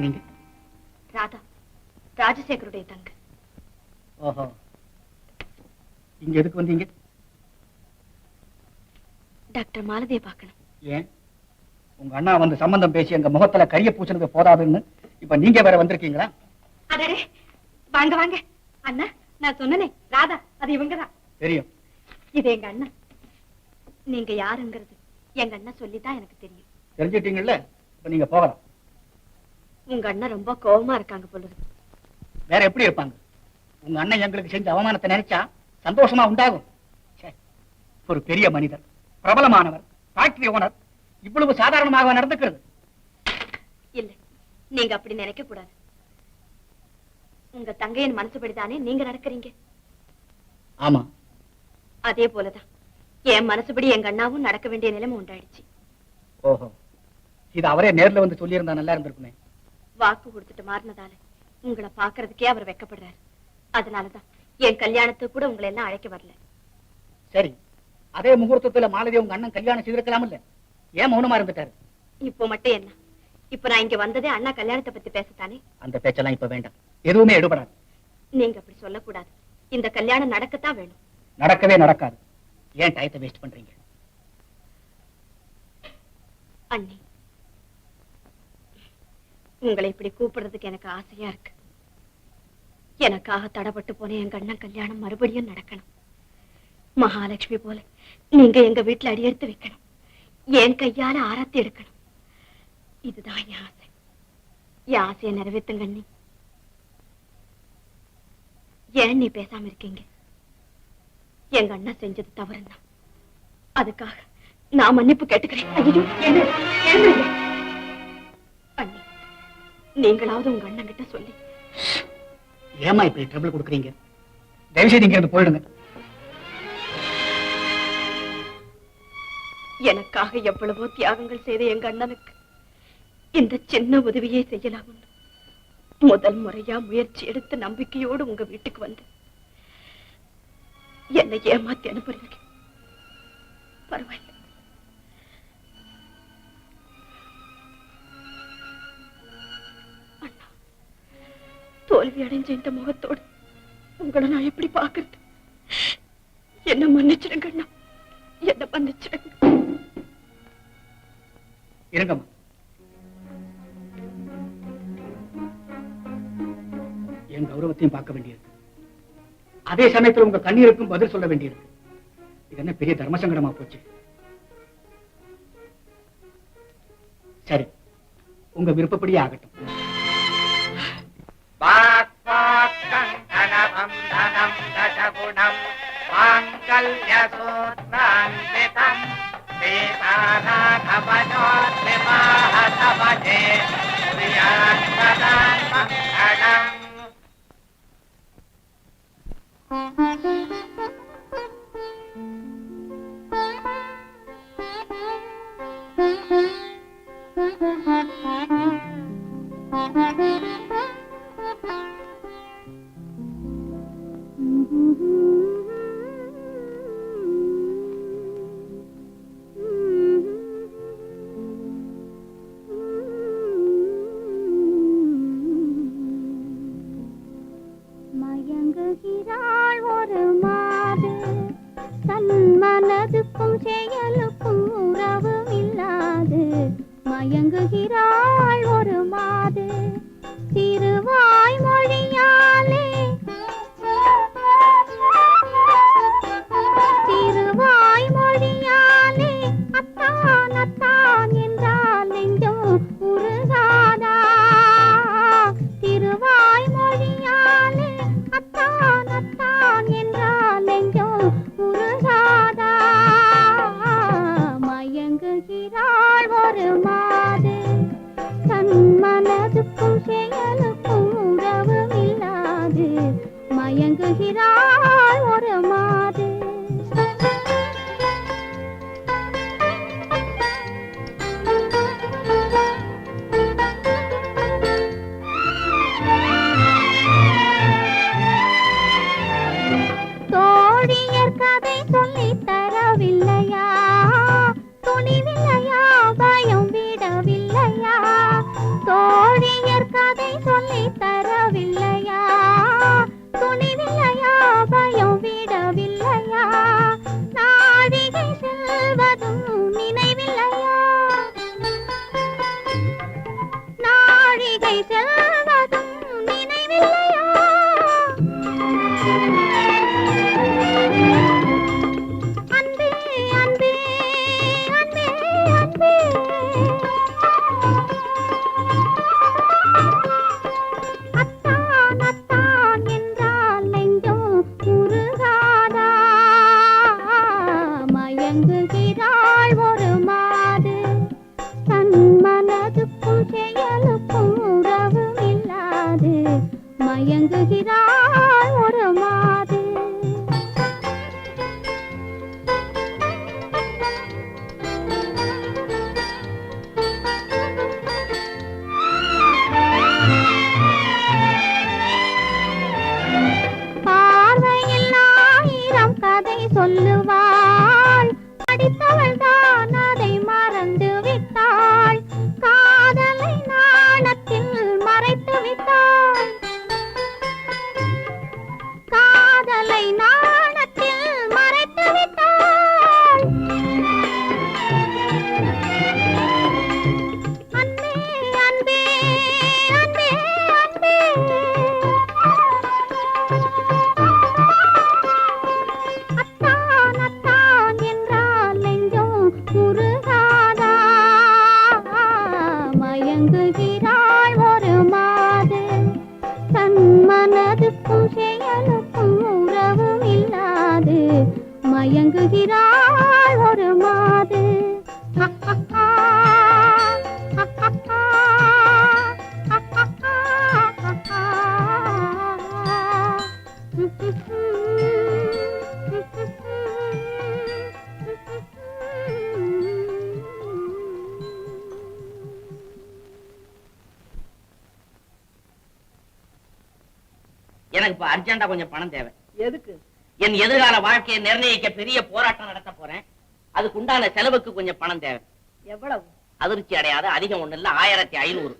நீங்க ராதா ராஜசேகருடைய தங்க. ஓஹோ. இங்க எதுக்கு வந்தீங்க? டாக்டர் மாலதியை பார்க்கணும். ஏன்? உங்க அண்ணா வந்து சம்பந்தம் பேசி எங்க முகத்துல கைய பூச்சினது போதாதுன்னு இப்ப நீங்க வேற வந்திருக்கீங்களா? அடடே வாங்க வாங்க. அண்ணா நான் சொன்னனே ராதா அது இவங்கதான். தெரியும். இது எங்க அண்ணா. நீங்க யாருங்கிறது எங்க அண்ணா சொல்லிதான் எனக்கு தெரியும். தெரிஞ்சிட்டீங்கல்ல? இப்ப நீங்க போகலாம். உங்க அண்ணன் ரொம்ப கோவமா இருக்காங்க போல வேற எப்படி இருப்பாங்க? உங்க அண்ணன் எங்களுக்கு செஞ்ச அவமானத்தை நினைச்சா சந்தோஷமா உண்டாகும். ஒரு பெரிய மனிதர் பிரபலமானவர் ஃபேக்டரி ஓனர் இவ்வளவு சாதாரணமாக நடந்துக்கிறது. இல்ல நீங்க அப்படி நினைக்க கூடாது. உங்க தங்கையின் மனசுபடிதானே நீங்க நடக்கிறீங்க. ஆமா. அதே போலதான் என் மனசுபடி எங்க அண்ணாவும் நடக்க வேண்டிய நிலைமை உண்டாயிடுச்சு. ஓஹோ. இது அவரே நேர்ல வந்து சொல்லியிருந்தா நல்லா இருந்திருக்குமே. வாக்கு கொடுத்துட்டு மாறினதால உங்களை பாக்குறதுக்கே அவர் வெக்கப்படுறாரு. அதனாலதான் என் கல்யாணத்துக்கு கூட உங்களை எல்லாம் அழைக்க வரல. சரி அதே முகூர்த்தத்துல மாலதி உங்க அண்ணன் கல்யாணம் செய்திருக்கலாம் இல்ல? ஏன் மௌனமா இருந்துட்டாரு? இப்போ மட்டும் என்ன? இப்ப நான் இங்க வந்ததே அண்ணா கல்யாணத்தை பத்தி பேசத்தானே? அந்த பேச்செல்லாம் இப்ப வேண்டாம். எதுவுமே எடுபடாது. நீங்க அப்படி சொல்லக்கூடாது. இந்த கல்யாணம் நடக்கத்தான் வேணும். நடக்கவே நடக்காது. ஏன் டயத்தை வேஸ்ட் பண்றீங்க? அண்ணி உங்களை இப்படி கூப்பிடுறதுக்கு எனக்கு ஆசையா இருக்கு. எனக்காக தடப்பட்டு போன எங்க அண்ணன் கல்யாணம் மறுபடியும் நடக்கணும். மகாலட்சுமி போல நீங்க எங்க வீட்டுல அடியெடுத்து வைக்கணும். என் கையால ஆரத்தி எடுக்கணும். இதுதான் என் ஆசை. என் ஆசையை நிறைவேற்றுங்க அண்ணி. ஏன் நீ பேசாம இருக்கீங்க? எங்க அண்ணன் செஞ்சது தவறுதான். அதுக்காக நான் மன்னிப்பு கேட்டுக்கிறேன். நீங்களாவது உங்க அண்ணன் கிட்ட சொல்லி. ஏமா இப்படி ட்ரபிள் கொடுக்குறீங்க? தயவு செய்து இங்க இருந்து போயிடுங்க. எனக்காக எவ்வளவோ தியாகங்கள் செய்த எங்க அண்ணனுக்கு இந்த சின்ன உதவியே செய்யலாம் முதல் முறையா முயற்சி எடுத்து நம்பிக்கையோடு உங்க வீட்டுக்கு வந்து என்னை ஏமாத்தி அனுப்புறீங்க பரவாயில்ல. தோல்வி அடைஞ்ச இந்த முகத்தோடு உங்களை நான் எப்படி பாக்குறது என்ன மன்னிச்சிடுங்க என்ன மன்னிச்சிடுங்க. இருங்கம்மா. என் கௌரவத்தையும் பார்க்க வேண்டியிருக்கு. அதே சமயத்தில் உங்க கண்ணீருக்கும் பதில் சொல்ல வேண்டியிருக்கு. இது என்ன பெரிய தர்ம சங்கடமா போச்சு? சரி உங்க விருப்பப்படியே ஆகட்டும். सूत्रान्वितम् सीतानाथवनोद्विवाहसवधे प्रियात्मदात्मकरणम् Thank you. சொல்லுவாள். படித்தவள் அர்ஜென்டா கொஞ்சம் பணம் தேவை. எதுக்கு? என் எதிர்கால வாழ்க்கையை நிர்ணயிக்க பெரிய போராட்டம் நடத்த போறேன். அதுக்கு உண்டான செலவுக்கு கொஞ்சம் பணம் தேவை. எவ்வளவு? அதிர்ச்சி அடையாத அதிகம் ஒண்ணு இல்ல ஆயிரத்தி ஐநூறு.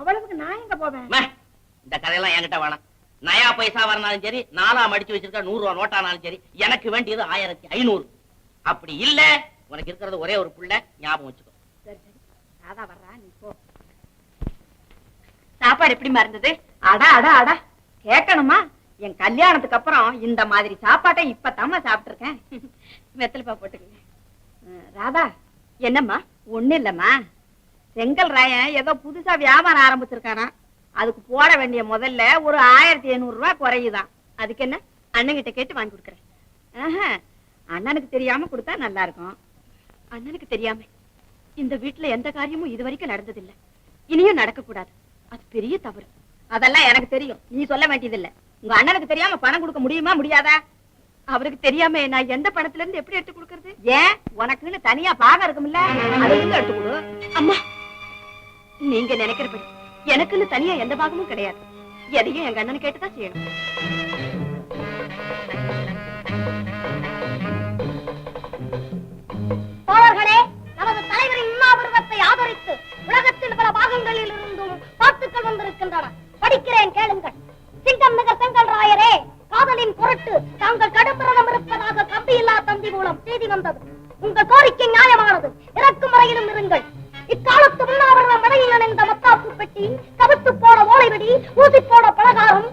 அவ்வளவுக்கு நான் எங்க போவேன்? இந்த கதையெல்லாம் என்கிட்ட வேணாம். நயா பைசா வரனாலும் சரி நாலாம் அடிச்சு வச்சிருக்க நூறு ரூபா நோட்டானாலும் சரி எனக்கு வேண்டியது ஆயிரத்தி ஐநூறு. அப்படி இல்ல உனக்கு இருக்கிறது ஒரே ஒரு புள்ள ஞாபகம் வச்சுக்கோ. சாப்பாடு எப்படி மறந்தது? அடா அடா அடா. கேட்கணுமா? என் கல்யாணத்துக்கு அப்புறம் இந்த மாதிரி சாப்பாட்டை இப்பதாம்மா சாப்பிட்டுருக்கேன். வெத்தலைப்பா போட்டுக்கங்க. ராதா என்னம்மா? ஒண்ணு இல்லம்மா. செங்கல் ராயன் ஏதோ புதுசா வியாபாரம் ஆரம்பிச்சிருக்கானா? அதுக்கு போட வேண்டிய முதல்ல ஒரு ஆயிரத்தி ஐநூறு ரூபாய் குறையுதான். அதுக்கு என்ன? அண்ணன்கிட்ட கேட்டு வாங்கி கொடுக்குறேன். அண்ணனுக்கு தெரியாம கொடுத்தா நல்லா இருக்கும் அண்ணனுக்கு தெரியாம. இந்த வீட்டுல எந்த காரியமும் இது வரைக்கும் நடந்ததில்லை. இனியும் நடக்கக்கூடாது. அது பெரிய தவறு. அதெல்லாம் எனக்கு தெரியும். நீ சொல்ல வேண்டியதில்லை. உங்க அண்ணனுக்கு தெரியாம பணம் கொடுக்க முடியுமா முடியாதா? அவருக்கு தெரியாம நான் எந்த பணத்துல இருந்து எப்படி எடுத்து கொடுக்கறது? ஏன்? உனக்குன்னு தனியா பாகம் இருக்கும்ல? அதுல இருந்து எடுத்து கொடு? அம்மா நீங்க நினைக்கிறபடி எனக்குன்னு தனியா எந்த பாகமும் கிடையாது. எதையும் எங்க அண்ணன் கேட்டுதான் செய்யணும். தோழர்களே நமது தலைவரின் உண்ணாவிரதத்தை ஆதரித்து உலகத்தில் பல பாகங்களில் இருந்தும் பாட்டுக்கள் வந்திருக்கின்றன. படிக்கிறேன் கேளுங்கள். சிங்கம் மிக செங்கல் ராயரே காதலின் பொருட்டு தாங்கள் கடுப்பிரதம் இருப்பதாக கம்பியில்லா தந்தி மூலம் செய்தி வந்தது. உங்கள் கோரிக்கை நியாயமானது. இறக்கும் முறையிலும் இருங்கள். இக்காலத்து முன்னாவரணம் மழையில் நினைந்த மத்தாப்பு பெட்டி கவித்து போன ஓலைவெடி ஊசி போன பலகாரம்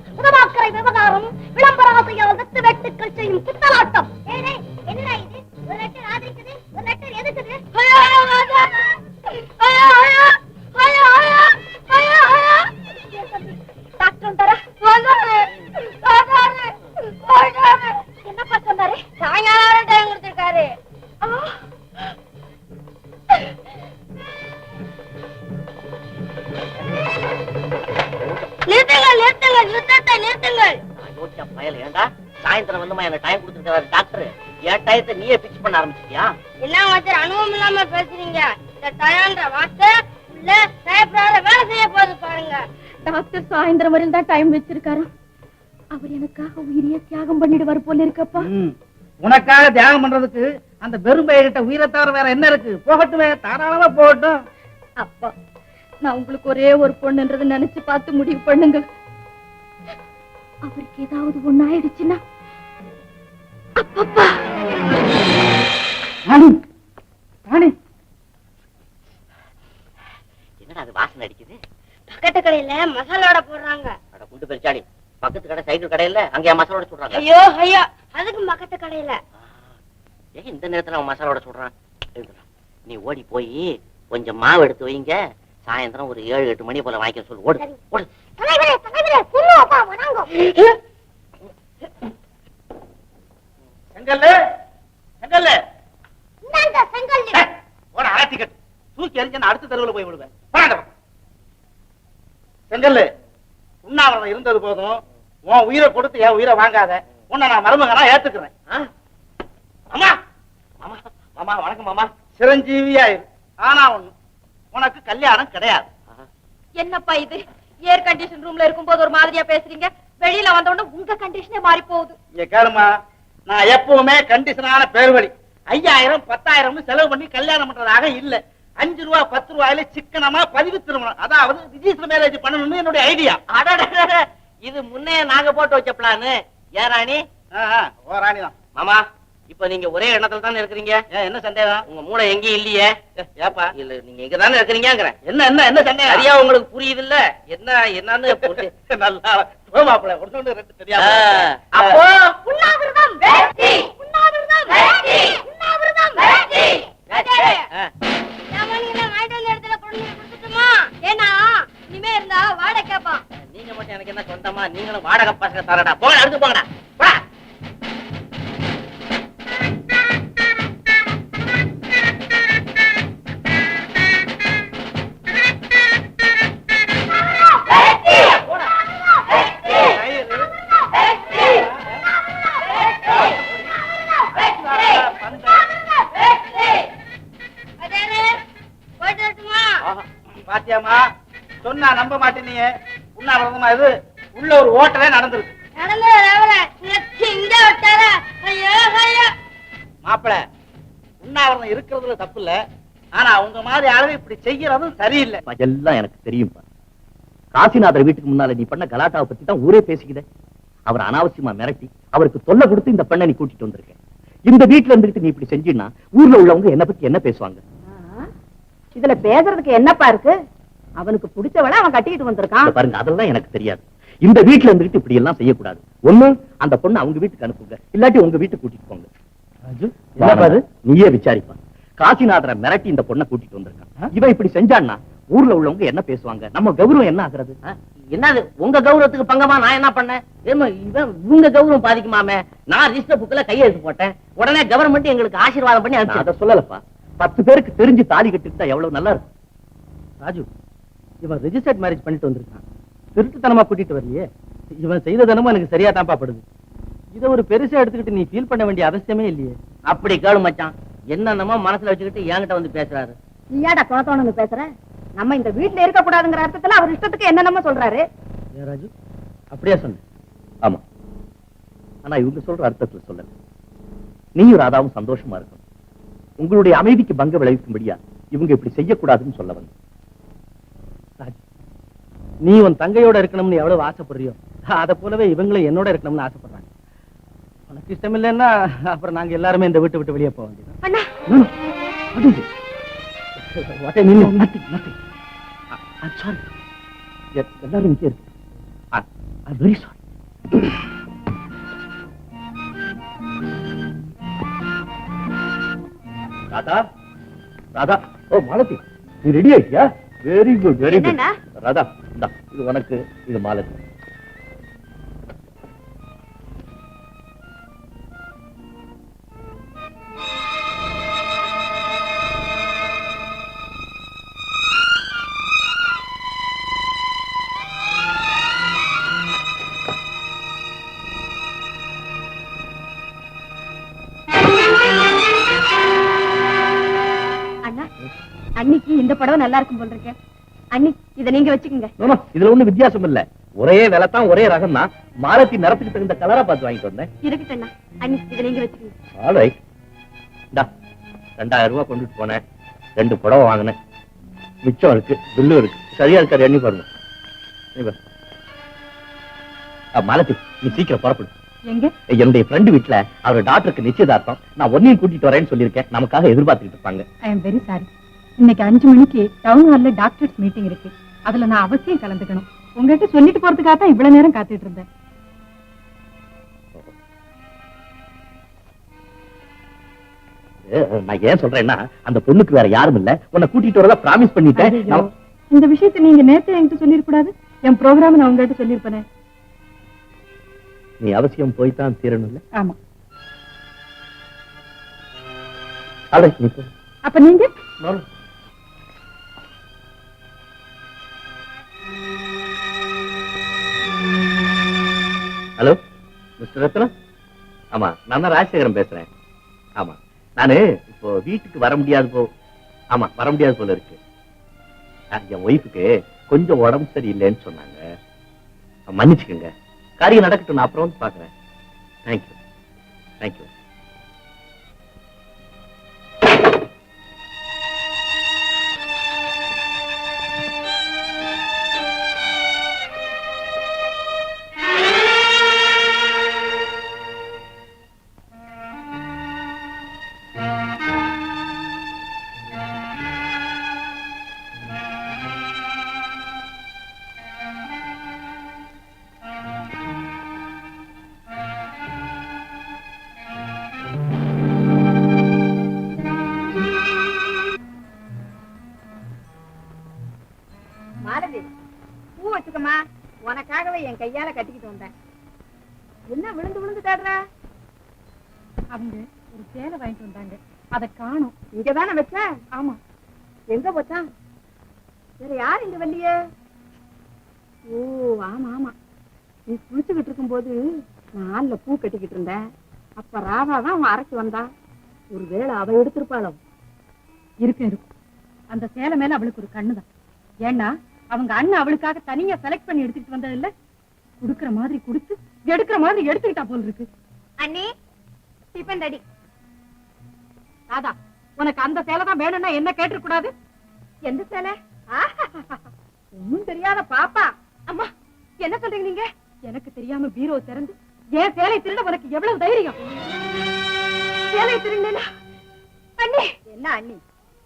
யோசிச்ச பயல். ஏண்டா? சாயந்தரம் வந்துமா எனக்கு டைம் கொடுத்துருக்காரு டாக்டர் என் டயத்தை நீயே பிக்ஸ் பண்ண ஆரம்பிச்சிட்டியா? என்ன மாஸ்டர் அனுபவம் இல்லாம பேசுறீங்க? இந்த தயான்ற வார்த்தை உள்ள பயப்படாத வேலை செய்ய போகுது பாருங்க. டாக்டர் சாயந்தரம் வரையில் தான் டைம் வச்சிருக்காரு. அவர் எனக்காக உயிரிய தியாகம் பண்ணிடுவார் போல இருக்கப்பா. உனக்காக தியாகம் பண்றதுக்கு அந்த பெரும்பையகிட்ட உயிரை தவிர வேற என்ன இருக்கு? போகட்டுமே தாராளமா போகட்டும். அப்பா நான் உங்களுக்கு ஒரே ஒரு பொண்ணுன்றதை நினைச்சு பார்த்து முடிவு பண்ணுங்க அவருக்கு ஏதாவது ஒண்ணு ஆயிடுச்சுன்னா அப்பப்பா. ராணி ராணி. என்னடா அது வாசனை அடிக்குது? பக்கத்து கடையில மசாலோட போடுறாங்க. அட குண்டு பெருச்சாளி. பக்கத்து கடை சைக்கிள் கடையில அங்கேயா மசாலோட சொல்றாங்க ஐயோ ஐயோ அதுக்கு பக்கத்து கடையில. ஏன் இந்த நேரத்துல அவன் மசாலோட சொல்றான். நீ ஓடி போய் கொஞ்சம் மாவு எடுத்து வைங்க. சாயந்தரம் ஒரு ஏழு எட்டு மணி போல வாங்கிக்க சொல்லு. ஓடு செங்கல்லு செங்கல்லு. இந்தாங்க செங்கல் ஏய், போடா அலட்டிக்கட்டு தூக்கி எரிஞ்சு அடுத்த தெருவுல போய் விடுவேன். செங்கல்லு உண்ணாவிரதம் இருந்தது போதும். உன் உயிரை கொடுத்து என் உயிரை வாங்காத. உன்னை நான் மருமகனா ஏத்துக்கிறேன். ஆ? அம்மா மாமா மாமா வணக்கம் மாமா. சிரஞ்சீவியா இரு ஆனா ஒண்ணு. உனக்கு கல்யாணம் கிடையாது. என்னப்பா இது? ஏர் கண்டிஷன் ரூம்ல இருக்கும்போது ஒரு மாதிரியா பேசுறீங்க? வெளியில வந்த உடனே உங்க கண்டிஷனே மாறி போகுது. இங்க கேளுமா நான் எப்பவுமே கண்டிஷனான பேர்வழி. ஐயாயிரம் பத்தாயிரம்னு செலவு பண்ணி கல்யாணம் பண்றதாக இல்ல. அஞ்சு ரூபா பத்து ரூபாயில சிக்கனமா பதிவு திருமணம். அதாவது ரிஜிஸ்டர் மேரேஜ் பண்ணணும்னு என்னுடைய ஐடியா அடடடட, இது முன்னே நாங்க போட்டு வச்ச பிளானு ஏன் ராணி? ஓ ராணி தான் மாமா இப்ப நீங்க ஒரே எண்ணத்துல தானே இருக்கிறீங்க? ஏன் என்ன சந்தேகம்? உங்க மூளை எங்கேயும் இல்லையே. ஏப்பா இல்ல நீங்க இங்க தானே இருக்கிறீங்கிறேன் என்ன என்ன என்ன சந்தேகம்? சரியா உங்களுக்கு புரியுது இல்ல என்ன என்னன்னு நல்லா போ மாப்பிள ஒண்ணு ஒண்ணு ரெண்டு அப்போ? உண்ணாவிரதம் வேட்டி. உண்ணாவிரதம் வேட்டி. உண்ணாவிரதம் வேட்டி. நீங்க மட்டும் எனக்கு என்ன சொந்தமா? நீங்களும் வாடகை பசங்க தரடா. போங்க எடுத்து போங்கடா. இருக்கிறதுல தப்பு இல்ல ஆனா உங்க மாதிரி ஆளுங்க இப்படி செய்யறதும் சரியில்லை. எல்லாம் எனக்கு தெரியும்பா. காசிநாதர் வீட்டுக்கு முன்னால நீ பண்ண கலாட்டாவை பத்தி தான் ஊரே பேசிக்கிட அவர் அனாவசியமா மிரட்டி அவருக்கு தொல்லை கொடுத்து இந்த பெண்ணை நீ கூட்டிட்டு வந்திருக்க. இந்த வீட்டுல இருந்துட்டு நீ இப்படி செஞ்சினா ஊர்ல உள்ளவங்க என்ன பத்தி என்ன பேசுவாங்க? இதுல பேசுறதுக்கு என்னப்பா இருக்கு? அவனுக்கு பிடிச்சவள அவன் கட்டிக்கிட்டு வந்திருக்கான். பாருங்க அதெல்லாம் எனக்கு தெரியாது. இந்த வீட்டுல இருந்துட்டு இப்படி எல்லாம் செய்யக்கூடாது. ஒண்ணு அந்த பொண்ணு அவங்க வீட்டுக்கு அனுப்புங்க. இல்லாட்டி உங்க வீட்டுக்கு கூட்டிட்டு போங்க. பாரு நீயே விசாரிப்பா. காசிநாதரை மிரட்டி இந்த பொண்ணை கூட்டிட்டு வந்திருக்கான். இவன் இப்படி செஞ்சான்னா ஊர்ல உள்ளவங்க என்ன பேசுவாங்க? நம்ம கௌரவம் என்ன ஆகுறது? என்னது உங்க கௌரவத்துக்கு பங்கமா நான் என்ன பண்ணேன்? உங்க கௌரவம் பாதிக்குமாமே? நான் ரிஜிஸ்டர் புக்ல கையெழுத்து போட்டேன். உடனே கவர்மெண்ட் எங்களுக்கு ஆசீர்வாதம் பண்ணி அனுப்பிச்சு அதை சொல்லலப்பா. பத்து பேருக்கு தெரிஞ்சு தாலி கட்டிட்டா எவ்வளவு நல்லா இருக்கும்? ராஜு இவன் ரெஜிஸ்டர்ட் மேரேஜ் பண்ணிட்டு வந்திருக்கான். திருட்டுத்தனமா கூட்டிட்டு வரலையே? இவன் செய்த தினமும் எனக்கு சரியா தான்ப்பா படுது. இதை ஒரு பெருசா எடுத்துக்கிட்டு நீ ஃபீல் பண்ண வேண்டிய அவசியமே இல்லையே. அப்படி கேளு மச்சான். என்னென்னமோ மனசுல வச்சுக்கிட்டு என்கிட்ட வந்து பேசுறாரு. நீயாடா குணத்தோணுன்னு பேசுற? நம்ம இந்த வீட்டுல இருக்க கூடாதுங்கிற அர்த்தத்துல அவர் இஷ்டத்துக்கு என்னென்னமோ சொல்றாரு. ராஜு? அப்படியா சொன்ன ஆமா. ஆனா இவங்க சொல்ற அர்த்தத்துல சொல்லல. நீயும் ராதாவும் சந்தோஷமா இருக்கணும். உங்களுடைய அமைதிக்கு பங்க விளைவிக்கும்படியா இவங்க இப்படி செய்யக்கூடாதுன்னு சொல்ல வந்தேன். ராஜு நீ உன் தங்கையோட இருக்கணும்னு எவ்வளவு ஆசைப்படுறியோ அத போலவே இவங்களும் என்னோட இருக்கணும்னு ஆசைப்படுறாங்க. உனக்கு இஷ்டம் இல்லைன்னா அப்புறம் நாங்க எல்லாருமே இந்த வீட்டை விட்டு வெளியே போக வேண்டியது எல்லாரும் இங்கே very sorry. ராதா ராதா. ஓ மாலதி நீ ready ஆயிட்டியா? Very good very good? Radha இது உனக்கு இது மாலதி. புடவை நல்லா இருக்கும் போல் இருக்கேன் அண்ணி இத நீங்க வச்சுக்கோங்க. இதுல ஒண்ணும் வித்தியாசம் இல்ல. ஒரே விலை தான் ஒரே ரகம் தான் மாலத்தி நிறத்துக்கு தகுந்த கலரா பார்த்து வாங்கிட்டு வந்தேன். இருக்கட்டும் அண்ணா. இத நீங்க வச்சுக்கோங்க. ஆல்ரைட் இந்தா ரெண்டாயிரம் ரூபாய் கொண்டுட்டு போனேன். ரெண்டு புடவை வாங்கினேன். மிச்சம் இருக்கு பில்லு இருக்கு. சரியா இருக்காரு எண்ணி பாருங்க. நீ பாரு. ஆ, மாலதி நீ சீக்கிரம் புறப்படு. எங்க? என்னுடைய ஃப்ரெண்டு வீட்டுல அவர் டாக்டருக்கு நிச்சயதார்த்தம். நான் ஒன்னையும் கூட்டிட்டு வரேன்னு சொல்லியிருக்கேன். நமக்காக எதிர்பார்த்துட்டு இருப்பாங்க. இன்னைக்கு அஞ்சு மணிக்கு டவுன் ஹால்ல டாக்டர்ஸ் மீட்டிங் இருக்கு. அதுல நான் அவசியம் கலந்துக்கணும். உங்ககிட்ட சொல்லிட்டு போறதுக்காக தான் இவ்வளவு நேரம் காத்துட்டு இருந்தேன். நான் ஏன் சொல்றேன்னா அந்த பொண்ணுக்கு வேற யாரும் இல்ல. உன்னை கூட்டிட்டு வரதா ப்ராமிஸ் பண்ணிட்டேன். இந்த விஷயத்தை நீங்க நேத்து என்கிட்ட சொல்லிருக்கூடாது என் ப்ரோக்ராம் நான் உங்ககிட்ட சொல்லிருப்பேனே நீ அவசியம் போய் தான் தீரணும்ல? ஆமா. அப்ப நீங்க? Hello mister Rathnam? ஆமா நான் தான் ராஜசேகரன் பேசுறேன். ஆமா நானு இப்போ வீட்டுக்கு வர முடியாது போ. ஆமா வர முடியாது போல இருக்கு. என் ஒய்ஃபுக்கு கொஞ்சம் உடம்பு சரியில்லைன்னு சொன்னாங்க. மன்னிச்சுக்கோங்க. காரியம் நடக்கட்டும் நான் அப்புறம் வந்து பாக்குறேன் தேங்க்யூ தேங்க்யூ கையால கட்டிக்கிட்டு வந்தேன். என்ன விழுந்து விழுந்து தேடுற? அவங்க ஒரு சேலை வாங்கிட்டு வந்தாங்க. அதை காணும். இங்கதானே வச்ச? ஆமா. எங்க போச்சான்? வேற யார் இங்க வரலையே ஓ ஆமா ஆமா. நீ குளிச்சுக்கிட்டு இருக்கும்போது நாலுல பூ கட்டிக்கிட்டு இருந்தேன். அப்ப ராதா தான் அவன் அரைச்சு வந்தா. ஒருவேளை அவ எடுத்திருப்பாளோ? இருக்கும் இருக்கும். அந்த சேலை மேல அவளுக்கு ஒரு கண்ணுதான். ஏன்னா அவங்க அண்ணன் அவளுக்காக தனியா செலக்ட் பண்ணி எடுத்துக்கிட்டு வந்தது இல்ல குடுக்கற மாதிரி கொடுத்து எடுக்கிற மாதிரி எடுத்துக்கிட்டா போல இருக்கு. அண்ணி டிஃபன் ரெடி ராதா உனக்கு அந்த சேலை தான் வேணும்னா என்ன கேட்டிருக்க கூடாது எந்த சேலை? ஒன்னும் தெரியாத பாப்பா. அம்மா என்ன சொல்றீங்க நீங்க? எனக்கு தெரியாம பீரோ திறந்து ஏன் சேலை திருட உனக்கு எவ்வளவு தைரியம்? சேலை திருடனா அண்ணி. என்ன அண்ணி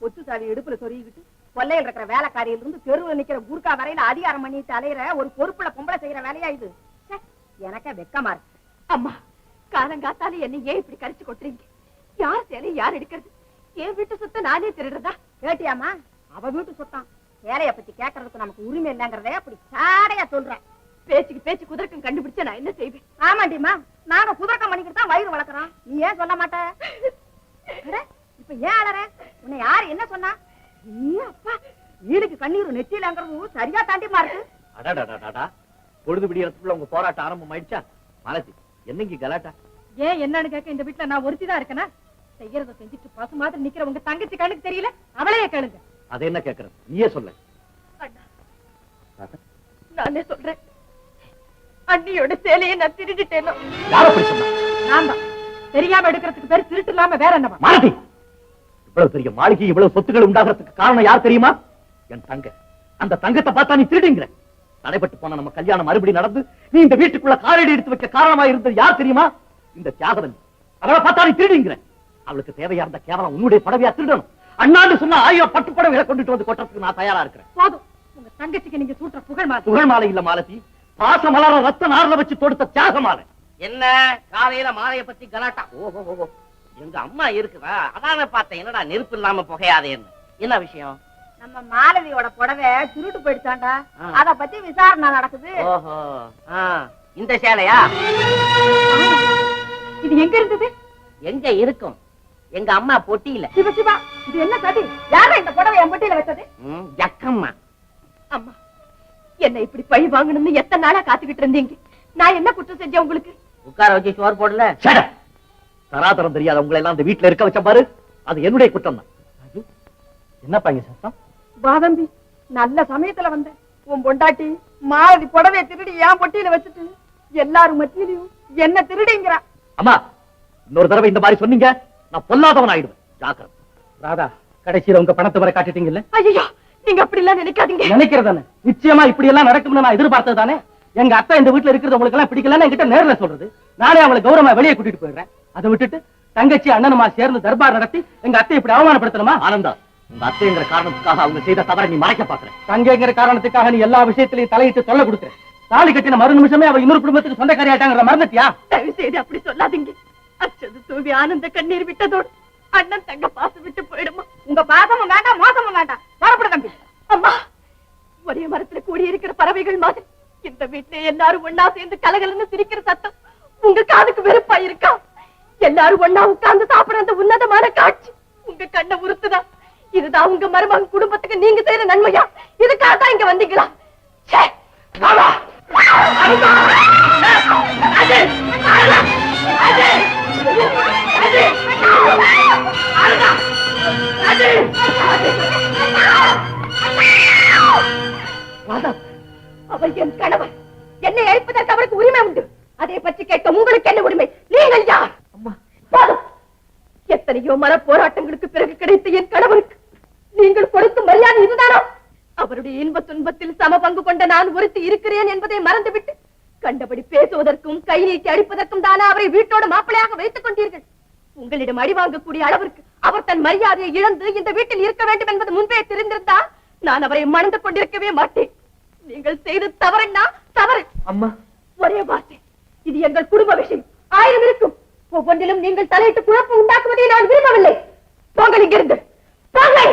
ஒத்து சாவி இடுப்புல சொருகிக்கிட்டு கொல்லையில் இருக்கிற வேலைக்காரியில இருந்து தெருவில் நிக்கிற குர்கா வரையில அதிகாரம் பண்ணி தலையிற ஒரு பொறுப்புல பொம்பளை செய்யற வேலையா இது? எனக்கே வெக்கமா இருக்கு. அம்மா காலங்காத்தால என்ன ஏன் இப்படி கரிச்சு கொட்டுறீங்க? யார் சேலை யார் எடுக்கிறது? என் வீட்டு சொத்தை நானே திருடுறதா? கேட்டியாமா அவ வீட்டு சொத்தான். வேலைய பத்தி கேட்கறதுக்கு நமக்கு உரிமை இல்லைங்கிறதே அப்படி சாடையா சொல்றேன் பேச்சுக்கு பேச்சு குதிரக்கம் கண்டுபிடிச்ச நான் என்ன செய்வேன்? ஆமாண்டிமா நாங்க குதிரக்கம் பண்ணிக்கிட்டு தான் வயிறு வளர்க்குறோம். நீ ஏன் சொல்ல மாட்ட? இப்ப ஏன் அலற? உன்னை யாரு என்ன சொன்னா? வீடுக்கு கண்ணீர் நெத்தியிலங்கிறது சரியா தாண்டிமா இருக்கு. அடாடாடாடா பொழுது விடியறதுக்குள்ள உங்க போராட்டம் ஆரம்பம் ஆயிடுச்சா மாலதி என்னங்க கலாட்டா? ஏன் என்னன்னு கேட்க இந்த வீட்டுல நான் ஒருத்தி தான் இருக்கேனா? செய்யறத செஞ்சுட்டு பசு மாதிரி நிக்கிற உங்க தங்கச்சி கண்ணுக்கு தெரியல? அவளையே கேளுங்க. அது என்ன கேக்குறது நீயே சொல்ல. நானே சொல்றேன். அண்ணியோட சேலையை நான் திருடிட்டேனோ? யார் நான் தான் தெரியாம எடுக்கிறதுக்கு பேர் திருட்டு இல்லாம வேற என்னவா மாலதி இவ்வளவு பெரிய மாளிகை இவ்வளவு சொத்துக்கள் உண்டாகிறதுக்கு காரணம் யார் தெரியுமா? என் தங்க. அந்த தங்கத்தை பார்த்தா நீ திருடுங்கிற. தடைப்பட்டு போன நம்ம கல்யாணம் மறுபடியும் நடந்து நீ இந்த வீட்டுக்குள்ள காலடி எடுத்து வைக்க காரணமா இருந்தது யார் தெரியுமா? இந்த தியாகவன். அவளை பார்த்தா நீ திருடுங்கிற. அவளுக்கு தேவையா இருந்த கேவலம் உன்னுடைய படவையா திருடணும். அண்ணாண்டு சொன்னா ஆயிரம் பட்டு படவைகளை கொண்டுட்டு வந்து கொட்டுறதுக்கு நான் தயாரா இருக்கிறேன். போதும். உங்க தங்கச்சிக்கு நீங்க சூட்டுற புகழ் மாதிரி புகழ் மாலை இல்ல மாலதி. பாச மலர ரத்த நார்ல வச்சு தொடுத்த தியாக மாலை என்ன? காலையில மாலைய பத்தி கலாட்டா? ஓஹோ ஓஹோ எங்க அம்மா இருக்குதா? அதான பார்த்தேன். என்னடா நெருப்பு இல்லாம புகையாதேன்னு. என்ன விஷயம்? நம்ம மாலதியோட புடவை திருட்டு போயிடுச்சாண்டா. அத பத்தி விசாரணை நடக்குது. ஓஹோ. இந்த சேலையா? இது எங்க இருந்தது? எங்க இருக்கும்? எங்க அம்மா பொட்டியில. சிவ சிவா இது என்ன சதி யாரா இந்த புடவை என் பெட்டியில வச்சது? ம், ஜக்கம்மா. அம்மா என்ன இப்படி பழி வாங்கணும்னு எத்தனை நாளா காத்துக்கிட்டு இருந்தீங்க? நான் என்ன குற்றம் செஞ்சேன் உங்களுக்கு? உட்கார வச்சு சோறு போடல. தராதரம் தெரியாத உங்களை எல்லாம் இந்த வீட்டுல இருக்க வச்ச பாரு. அது என்னுடைய குற்றம் தான் என்னப்பா இங்க சத்தம்? வாதம்பி நல்ல சமயத்துல வந்தேன். உன் பொண்டாட்டி மாலதி புடவைய திருடி என் பொட்டியில வச்சுட்டு எல்லாரும் மத்தியிலையும் என்ன திருடிங்கிறா. அம்மா இன்னொரு தடவை இந்த மாதிரி சொன்னீங்க நான் பொல்லாதவன் ஆயிடுவேன். ஜாக்கிரதை ராதா கடைசியில உங்க பணத்தை வர காட்டிட்டீங்கல்ல? ஐயோ நீங்க அப்படி எல்லாம் நினைக்காதீங்க நினைக்கிறதானே நிச்சயமா இப்படி எல்லாம் நடக்கும்னு நான் எதிர்பார்த்தது தானே? எங்க அத்தை இந்த வீட்டுல இருக்கிறது உங்களுக்கு எல்லாம் பிடிக்கலன்னு என்கிட்ட நேர்ல சொல்றது. நானே அவங்களை கௌரவமா வெளியே கூட்டிட்டு போயிடுறேன். அதை விட்டுட்டு தங்கச்சி அண்ணனுமா சேர்ந்து தர்பார் நடத்தி எங்க அத்தை இப்படி அவமானப்படுத்தணுமா? ஆனந்தா உங்க அத்தைங்கிற காரணத்துக்காக அவங்க செய்த தவறை நீ மறைக்க பாக்குற தங்கைங்கிற காரணத்துக்காக நீ எல்லா விஷயத்திலையும் தலையிட்டு சொல்ல கொடுக்குற. தாலி கட்டின மறு நிமிஷமே அவ இன்னொரு குடும்பத்துக்கு சொந்தக்காரியாட்டாங்கிற மறந்துட்டியா? தயவு செய்து அப்படி சொல்லாதீங்க. அச்சது தூவி ஆனந்த கண்ணீர் விட்டதோடு அண்ணன் தங்க பாசம் விட்டு போயிடுமா? உங்க பாசமும் வேண்டாம் மோசமும் வேண்டாம். வரப்பட தம்பி. அம்மா ஒரே மரத்துல கூடி இருக்கிற பறவைகள் மாதிரி. இந்த வீட்டுல எல்லாரும் ஒண்ணா சேர்ந்து கலகலன்னு சிரிக்கிற சத்தம் உங்க காதுக்கு வெறுப்பா இருக்கா? எல்லாரும் ஒண்ணா உட்கார்ந்து சாப்பிடுற அந்த உன்னதமான காட்சி. உங்க கண்ணை உறுத்துதா? இதுதான் உங்க மருமகன் குடும்பத்துக்கு நீங்க செய்யற நன்மையா? இதுக்காக தான் இங்க வந்தீங்களா? ச்சே! அது! என் கணவன். என்னை அழைப்பதற்கு அவருக்கு உரிமை உண்டு. அதை பற்றி கேட்க உங்களுக்கு என்ன உரிமை? நீங்கள் யார்? போதும். எத்தனையோ மன போராட்டங்களுக்கு பிறகு கிடைத்த என் கணவருக்கு நீங்கள் கொடுத்த மரியாதை இதுதானா அவருடைய இன்ப துன்பத்தில் சம பங்கு கொண்ட நான் ஒருத்தி இருக்கிறேன் என்பதை மறந்துவிட்டு கண்டபடி பேசுவதற்கும் கை நீட்டி அடிப்பதற்கும் தானே அவரை வீட்டோட மாப்பிளையாக வைத்துக் கொண்டீர்கள். உங்களிடம் அடி வாங்கக்கூடிய அளவிற்கு அவர் தன் மரியாதையை இழந்து இந்த வீட்டில் இருக்க வேண்டும் என்பது முன்பே தெரிந்திருந்தால் நான் அவரை மணந்து கொண்டிருக்கவே மாட்டேன். நீங்கள் செய்த தவறுன்னா தவறு. அம்மா. ஒரே வார்த்தை. இது எங்கள் குடும்ப விஷயம். ஆயிரம் இருக்கும். ஒவ்வொன்றிலும் நீங்கள் தலையிட்டு குழப்பம் உண்டாக்குவதை நான் விரும்பவில்லை. போங்கள் இங்கிருந்து. போங்கள்.